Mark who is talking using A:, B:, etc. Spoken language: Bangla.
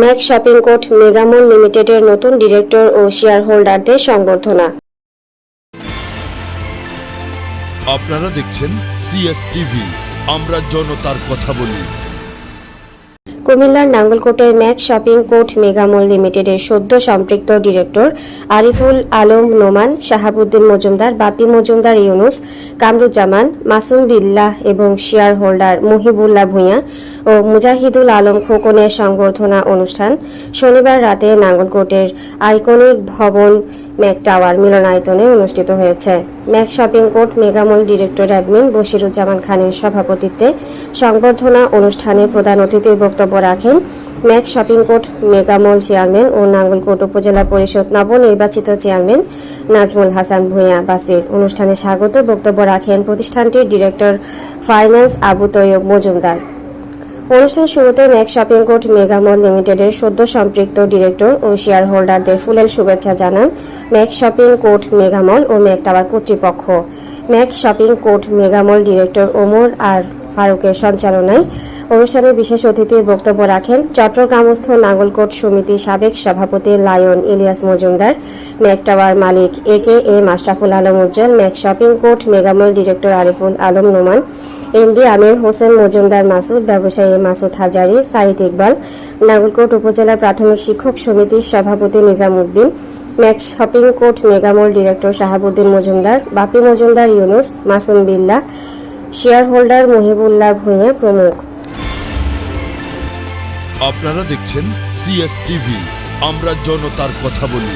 A: ম্যাক শপিং কোর্ট মেগামল লিমিটেডের নতুন ডিরেক্টর ও শেয়ার হোল্ডারদের সংবর্ধনা।
B: আপনারা দেখছেন সিএসটিভি আমরা জনতার কথা বলি।
A: কুমিল্লার নাঙ্গলকোটের ম্যাক শপিং কোর্ট মেগামল লিমিটেডের সদ্য সম্পৃক্ত ডিরেক্টর আরিফুল আলম নোমান, শাহাবুদ্দিন মজুমদার, বাপি মজুমদার ইউনুস, কামরুজ্জামান, মাসুম বিল্লাহ এবং শেয়ার হোল্ডার মহিবুল্লাহ ভূঁইয়া ও মুজাহিদুল আলম খোকনের সংবর্ধনা অনুষ্ঠান শনিবার রাতে নাঙ্গলকোটের আইকনিক ভবন ম্যাক টাওয়ার মিলনায়তনে অনুষ্ঠিত হয়েছে। Mac shopping court megamall director admin Bashiruzzaman খানের সভাপতিত্বে সংবর্ধনা অনুষ্ঠানে প্রধান অতিথির বক্তব্য রাখেন Mac shopping court megamall chairman ও নাঙ্গলকোট উপজেলা পরিষদ নবনির্বাচিত চেয়ারম্যান নাজমুল হাসান ভূঁইয়া বাসির অনুষ্ঠানে স্বাগত বক্তব্য রাখেন প্রতিষ্ঠানটির ডিরেক্টর ফাইন্যান্স আবু তৈয়ব মজুমদার। অনুষ্ঠান শুরুতে ম্যাক শপিং কোর্ট মেগামল লিমিটেডের সদ্য সম্পৃক্ত ডিরেক্টর ও শেয়ার হোল্ডারদের ফুলেল শুভেচ্ছা জানান ম্যাক শপিং কোর্ট মেগামল ও ম্যাক টাওয়ার কর্তৃপক্ষ। Mac shopping court megamall director Omar আর ফারুকের সঞ্চালনায় অনুষ্ঠানে বিশেষ অতিথির বক্তব্য রাখেন চট্টগ্রামস্থ নাঙ্গলকোট সমিতি সাবেক সভাপতি lion Ilias Majumdar Mac tower Malik A K A Ashraful Alam Ujjal Mac shopping court megamall director Ariful Alam Noman MD Amir Hossain Majumdar Masud, ব্যবসায়ী মাসুদ হাজারি, সাইদ ইকবাল, নাগরকোট উপজেলা প্রাথমিক শিক্ষক সমিতির সভাপতি Nizamuddin Mac shopping court megamall director Shahabuddin Majumdar, Bapi Majumdar Yunus, Masum Billa share holder Mohibullah Bhuiyan প্রমুখ।
B: আপনারা দেখছেন সিএসটিভি আমরা জনতার কথা বলি।